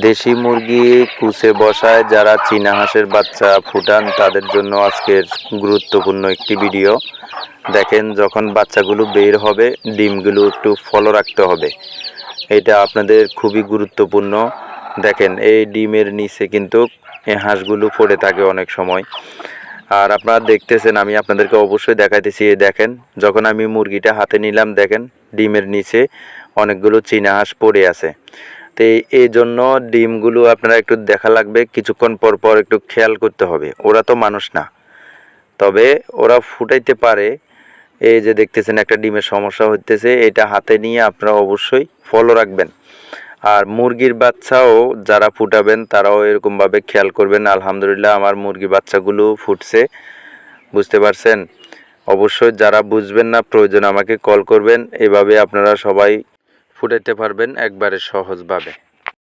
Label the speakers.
Speaker 1: দেশি মুরগি কুচে বসায় যারা চীনা হাঁসের বাচ্চা ফুটান, তাদের জন্য আজকের গুরুত্বপূর্ণ একটি ভিডিও। দেখেন যখন বাচ্চাগুলো বের হবে, ডিমগুলো একটু ফলো রাখতে হবে। এটা আপনাদের খুবই গুরুত্বপূর্ণ। দেখেন, এই ডিমের নিচে কিন্তু এই হাঁসগুলো পড়ে থাকে অনেক সময়। আর আপনারা দেখতেছেন, আমি আপনাদেরকে অবশ্যই দেখাইতেছি দেখেন, যখন আমি মুরগিটা হাতে নিলাম, দেখেন, ডিমের নিচে অনেকগুলো চীনা হাঁস পড়ে আছে। তো এই- জন্য ডিমগুলো আপনারা একটু দেখা লাগবে, কিছুক্ষণ পর পর একটু খেয়াল করতে হবে। ওরা তো মানুষ না। তবে ওরা ফুটাইতে পারে। এই যে দেখতেছেন একটা ডিমের সমস্যা হইতেছে, এটা হাতে নিয়ে আপনারা অবশ্যই ফলো রাখবেন। আর মুরগির বাচ্চাও যারা ফুটাবেন, তারাও এরকমভাবে খেয়াল করবেন। আলহামদুলিল্লাহ আমার মুরগি বাচ্চাগুলো ফুটছে। বুঝতে পারছেন? অবশ্যই যারা বুঝবেন না, প্রয়োজন আমাকে কল করবেন। এভাবে আপনারা সবাই ফুটাইতে পারবেন একবারে সহজভাবে।